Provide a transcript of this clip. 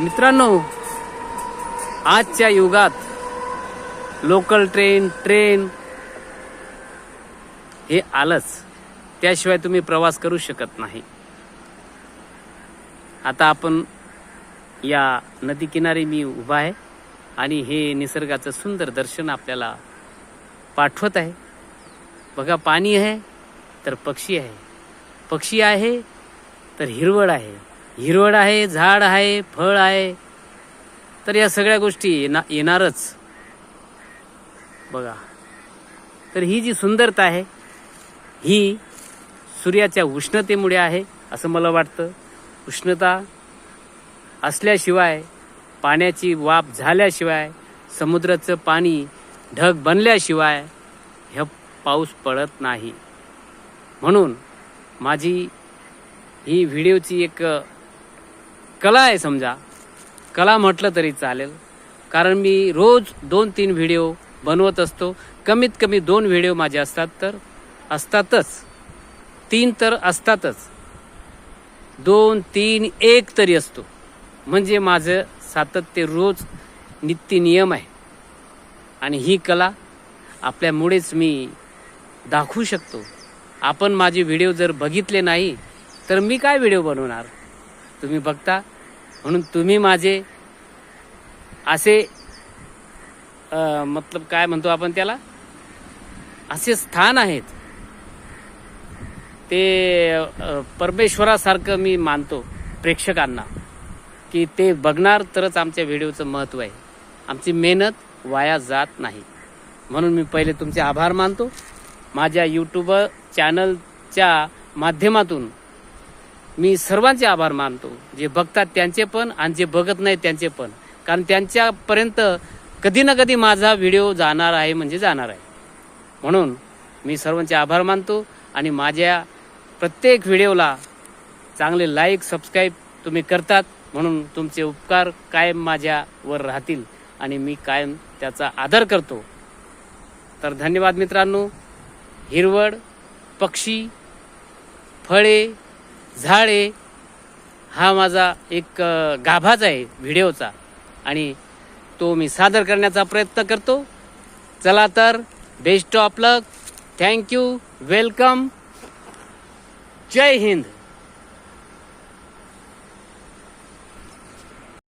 मित्रांनो आजच्या युगात लोकल ट्रेन ट्रेन हे आलंच. त्याशिवाय तुम्ही प्रवास करू शकत नाही. आता आपण या नदी किनारी मी उभा आहे आणि हे निसर्गाचं सुंदर दर्शन आपल्याला पाठवत आहे. बघा पाणी आहे तर पक्षी आहे. पक्षी आहे तर हिरवळ आहे. हिरवळ आहे झाड आहे फळ आहे. तर या सगळ्या गोष्टी येना येणारच. बघा. तर ही जी सुंदरता आहे ही सूर्याच्या उष्णतेमुळे आहे असं मला वाटतं. उष्णता असल्याशिवाय पाण्याची वाफ झाल्याशिवाय समुद्राचं पाणी ढग बनल्याशिवाय हे पाऊस पडत नाही. म्हणून माझी ही व्हिडिओची एक कला आहे समजा. कला म्हटलं तरी चालेल. कारण मी रोज दोन तीन व्हिडिओ बनवत असतो. कमीत कमी दोन व्हिडिओ माझे असतात तर असतातच. तीन तर असतातच. दोन तीन एक तरी असतो. म्हणजे माझं सातत्य रोज नित्य नियम आहे. आणि ही कला आपल्यामुळेच मी दाखवू शकतो. आपण माझे व्हिडिओ जर बघितले नाही तर मी काय व्हिडिओ बनवणार? तुम्ही बघता म्हणून तुम्ही माझे असे मतलब काय म्हणतो आपण त्याला? असे स्थान आहेत. ते परमेश्वरासारखं मी मानतो प्रेक्षकांना की ते बघणार तरच आमच्या व्हिडिओचं महत्त्व आहे. आमची मेहनत वाया जात नाही. म्हणून मी पहिले तुमचे आभार मानतो. माझ्या यूट्यूब चॅनलच्या माध्यमातून मी सर्वांचे आभार मानतो. जे बघतात त्यांचे पण आणि जे बघत नाही त्यांचे पण. कारण त्यांच्यापर्यंत कधी ना कधी माझा व्हिडिओ जाणार आहे म्हणजे जाणार आहे. म्हणून मी सर्वांचे आभार मानतो आणि माझ्या प्रत्येक व्हिडिओला चांगले लाईक सबस्क्राईब तुम्ही करतात म्हणून तुमचे उपकार कायम माझ्यावर राहतील आणि मी कायम त्याचा आदर करतो. तर धन्यवाद मित्रांनो. हिरवळ पक्षी फळे झाडे हा माझा एक गाभाच आहे व्हिडिओचा. आणि तो मी सादर करण्याचा प्रयत्न करतो. चला तर best of luck thank you welcome Jai Hind.